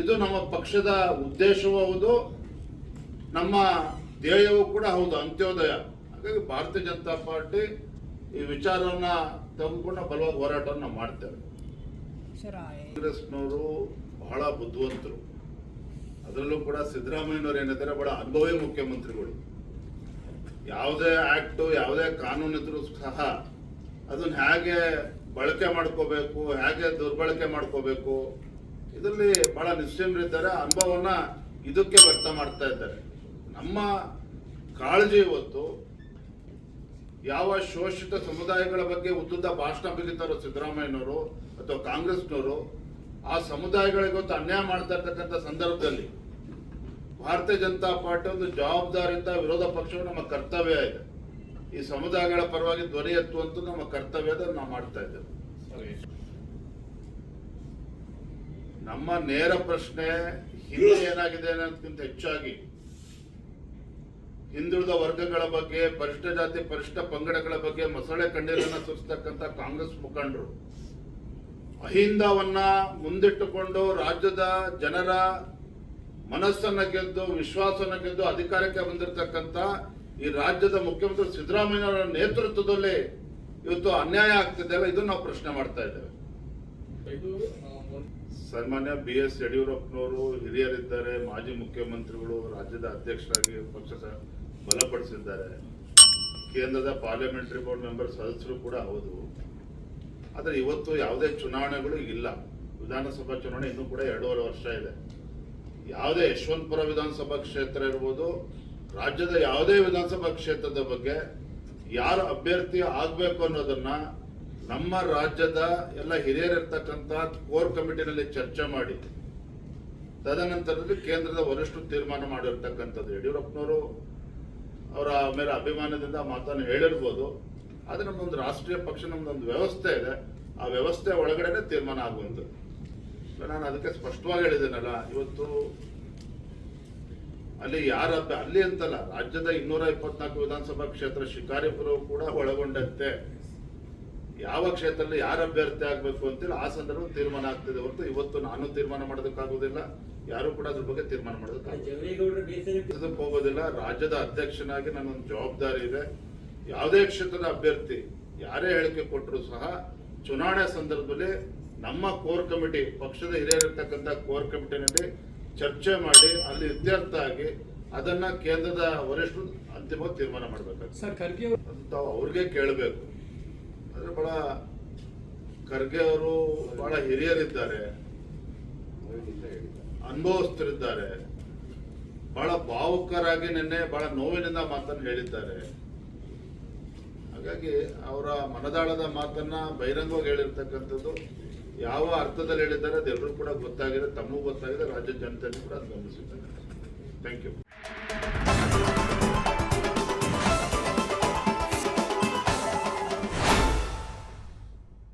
ಇದು ನಮ್ಮ ಪಕ್ಷದ ಉದ್ದೇಶವೂ ಹೌದು ನಮ್ಮ ಧ್ಯೇಯವೂ ಕೂಡ ಹೌದು ಅಂತ್ಯೋದಯ. ಹಾಗಾಗಿ ಭಾರತೀಯ ಜನತಾ ಪಾರ್ಟಿ ಈ ವಿಚಾರವನ್ನ ತಂದುಕೊಂಡು ಬಲವಾಗಿ ಹೋರಾಟವನ್ನು ಮಾಡ್ತೇವೆ. ಕಾಂಗ್ರೆಸ್ನವರು ಬಹಳ ಬುದ್ಧಿವಂತರು. ಅದರಲ್ಲೂ ಕೂಡ ಸಿದ್ದರಾಮಯ್ಯನವರು ಏನಿದ್ದಾರೆ ಬಹಳ ಅನುಭವಿ ಮುಖ್ಯಮಂತ್ರಿಗಳು. ಯಾವುದೇ ಆಕ್ಟು ಯಾವುದೇ ಕಾನೂನು ಇದ್ರೂ ಸಹ ಅದನ್ನ ಹೇಗೆ ಬಳಕೆ ಮಾಡ್ಕೋಬೇಕು ಹೇಗೆ ದುರ್ಬಳಕೆ ಮಾಡ್ಕೋಬೇಕು ಇದರಲ್ಲಿ ಬಹಳ ನಿಶ್ಚಿಂತರಿದ್ದಾರೆ ಅನುಭವವನ್ನ ಇದಕ್ಕೆ ವ್ಯಕ್ತ ಮಾಡ್ತಾ ಇದ್ದಾರೆ. ನಮ್ಮ ಕಾಳಜಿ ಇವತ್ತು ಯಾವ ಶೋಷಿತ ಸಮುದಾಯಗಳ ಬಗ್ಗೆ ಉದ್ದುದ್ದ ಭಾಷಣ ಬಿಗಿತಾರೋ ಸಿದ್ದರಾಮಯ್ಯನವರು ಅಥವಾ ಕಾಂಗ್ರೆಸ್ನವರು ಆ ಸಮುದಾಯಗಳಿಗೊತ್ತು ಅನ್ಯಾಯ ಮಾಡ್ತಾ ಇರ್ತಕ್ಕಂಥ ಸಂದರ್ಭದಲ್ಲಿ ಭಾರತೀಯ ಜನತಾ ಪಾರ್ಟಿ ಒಂದು ಜವಾಬ್ದಾರಿಯುತ ವಿರೋಧ ಪಕ್ಷವು ನಮ್ಮ ಕರ್ತವ್ಯ ಇದೆ. ಈ ಸಮುದಾಯಗಳ ಪರವಾಗಿ ಧ್ವನಿ ಎತ್ತುವಂತ ನಮ್ಮ ಕರ್ತವ್ಯ ಅದನ್ನು ನಾವು ಮಾಡ್ತಾ ಇದ್ದೇವೆ. ನಮ್ಮ ನೇರ ಪ್ರಶ್ನೆ ಹಿಂದೆ ಏನಾಗಿದೆ ಅನ್ನೋದಕ್ಕಿಂತ ಹೆಚ್ಚಾಗಿ ಹಿಂದುಳಿದ ವರ್ಗಗಳ ಬಗ್ಗೆ, ಪರಿಷ್ಠ ಜಾತಿ, ಪರಿಷ್ಠ ಪಂಗಡಗಳ ಬಗ್ಗೆ ಮೊಸಳೆ ಕಣ್ಣೀರನ್ನ ಸುರಿಸ್ತಕ್ಕಂಥ ಕಾಂಗ್ರೆಸ್ ಮುಖಂಡರು. ಅಹಿಂದವನ್ನ ಮುಂದಿಟ್ಟುಕೊಂಡು ರಾಜ್ಯದ ಜನರ ಮನಸ್ಸನ್ನ ಗೆದ್ದು ವಿಶ್ವಾಸವನ್ನ ಗೆದ್ದು ಅಧಿಕಾರಕ್ಕೆ ಬಂದಿರತಕ್ಕಂಥ ಈ ರಾಜ್ಯದ ಮುಖ್ಯಮಂತ್ರಿ ಸಿದ್ದರಾಮಯ್ಯನವರ ನೇತೃತ್ವದಲ್ಲಿ ಇವತ್ತು ಅನ್ಯಾಯ ಆಗ್ತಿದೆಯಲ್ಲ ಇದನ್ನ ನಾವು ಪ್ರಶ್ನೆ ಮಾಡ್ತಾ ಇದ್ದೇವೆ. ಸನ್ಮಾನ್ಯ ಬಿ ಎಸ್ ಯಡಿಯೂರಪ್ಪನವರು ಹಿರಿಯರಿದ್ದಾರೆ, ಮಾಜಿ ಮುಖ್ಯಮಂತ್ರಿಗಳು, ರಾಜ್ಯದ ಅಧ್ಯಕ್ಷರಾಗಿ ಪಕ್ಷ ಬಲಪಡಿಸಿದ್ದಾರೆ. ಕೇಂದ್ರದ ಪಾರ್ಲಿಮೆಂಟರಿ ಬೋರ್ಡ್ ಮೆಂಬರ್ ಸದಸ್ಯರು ಕೂಡ ಹೌದು. ಆದರೆ ಇವತ್ತು ಯಾವುದೇ ಚುನಾವಣೆಗಳು ಇಲ್ಲ. ವಿಧಾನಸಭಾ ಚುನಾವಣೆ ಇನ್ನೂ ಕೂಡ ಎರಡೂವರೆ ವರ್ಷ ಇದೆ. ಯಾವುದೇ ಯಶವಂತಪುರ ವಿಧಾನಸಭಾ ಕ್ಷೇತ್ರ ಇರ್ಬೋದು, ರಾಜ್ಯದ ಯಾವುದೇ ವಿಧಾನಸಭಾ ಕ್ಷೇತ್ರದ ಬಗ್ಗೆ ಯಾರು ಅಭ್ಯರ್ಥಿ ಆಗಬೇಕು ಅನ್ನೋದನ್ನ ನಮ್ಮ ರಾಜ್ಯದ ಎಲ್ಲ ಹಿರಿಯರಿರ್ತಕ್ಕಂಥ ಕೋರ್ ಕಮಿಟಿನಲ್ಲಿ ಚರ್ಚೆ ಮಾಡಿ, ತದನಂತರದಲ್ಲಿ ಕೇಂದ್ರದ ವರಿಷ್ಠರು ತೀರ್ಮಾನ ಮಾಡಿರ್ತಕ್ಕಂಥದ್ದು. ಯಡಿಯೂರಪ್ಪನವರು ಅವರ ಮೇಲೆ ಅಭಿಮಾನದಿಂದ ಆ ಮಾತನ್ನು ಹೇಳಿರ್ಬೋದು. ಆದರೆ ನಮ್ಮದೊಂದು ರಾಷ್ಟ್ರೀಯ ಪಕ್ಷ, ನಮ್ದೊಂದು ವ್ಯವಸ್ಥೆ ಇದೆ. ಆ ವ್ಯವಸ್ಥೆ ಒಳಗಡೆನೆ ತೀರ್ಮಾನ ಆಗುವಂಥದ್ದು. ನಾನು ಅದಕ್ಕೆ ಸ್ಪಷ್ಟವಾಗಿ ಹೇಳಿದ್ದೇನಲ್ಲ, ಇವತ್ತು ಅಲ್ಲಿ ಯಾರ ಅಲ್ಲಿ ಅಂತಲ್ಲ, ರಾಜ್ಯದ ಇನ್ನೂರ ಇಪ್ಪತ್ನಾಲ್ಕು ವಿಧಾನಸಭಾ ಕ್ಷೇತ್ರ ಶಿಕಾರಿಪುರವು ಕೂಡ ಒಳಗೊಂಡಂತೆ. ಯಾವ ಕ್ಷೇತ್ರದಲ್ಲಿ ಯಾರು ಅಭ್ಯರ್ಥಿ ಆಗ್ಬೇಕು ಅಂತೇಳಿ ಆ ಸಂದರ್ಭ ತೀರ್ಮಾನ ಆಗ್ತಿದೆ ಹೊರತು ಇವತ್ತು ನಾನು ತೀರ್ಮಾನ ಮಾಡೋದಕ್ಕಾಗೋದಿಲ್ಲ ಯಾರು ಕೂಡ ಅದ್ರ ಬಗ್ಗೆ ತೀರ್ಮಾನ ಇದಕ್ಕೆ ಹೋಗೋದಿಲ್ಲ ರಾಜ್ಯದ ಅಧ್ಯಕ್ಷನಾಗಿ ನನ್ನೊಂದು ಜವಾಬ್ದಾರಿ ಇದೆ. ಯಾವುದೇ ಕ್ಷೇತ್ರದ ಅಭ್ಯರ್ಥಿ ಯಾರೇ ಹೇಳಿಕೆ ಕೊಟ್ಟರು ಸಹ ಚುನಾವಣೆ ಸಂದರ್ಭದಲ್ಲಿ ನಮ್ಮ ಕೋರ್ ಕಮಿಟಿ ಪಕ್ಷದ ಹಿರಿಯರಿರ್ತಕ್ಕಂಥ ಕೋರ್ ಕಮಿಟಿನಲ್ಲಿ ಚರ್ಚೆ ಮಾಡಿ ಅಲ್ಲಿ ಇತ್ಯರ್ಥ ಆಗಿ ಅದನ್ನ ಕೇಂದ್ರದ ವರಿಷ್ಠರು ಅಂತಿಮವಾಗಿ ತೀರ್ಮಾನ ಮಾಡಬೇಕಾಗ್ತದೆ. ತಾವು ಅವ್ರಿಗೆ ಕೇಳಬೇಕು. ಆದ್ರೆ ಬಹಳ ಖರ್ಗೆ ಅವರು ಬಹಳ ಹಿರಿಯರಿದ್ದಾರೆ. ಅನುಭವಸ್ಥರಿದ್ದಾರೆ. ಬಹಳ ಭಾವುಕರಾಗಿ ನಿನ್ನೆ ಬಹಳ ನೋವಿನಿಂದ ಮಾತನ್ನು ಹೇಳಿದ್ದಾರೆ. ಹಾಗಾಗಿ ಅವರ ಮನದಾಳದ ಮಾತನ್ನ ಬಹಿರಂಗವಾಗಿ ಹೇಳಿರ್ತಕ್ಕಂಥದ್ದು ಯಾವ ಅರ್ಥದಲ್ಲಿ ಹೇಳಿದ್ದಾರೆ ಅದೆಲ್ಲರೂ ಕೂಡ ಗೊತ್ತಾಗಿದೆ, ತಮಗೂ ಗೊತ್ತಾಗಿದೆ, ರಾಜ್ಯ ಜನತೆಗೂ ಕೂಡ ಗಮನಿಸಿದ್ದಾರೆ ಥ್ಯಾಂಕ್ ಯು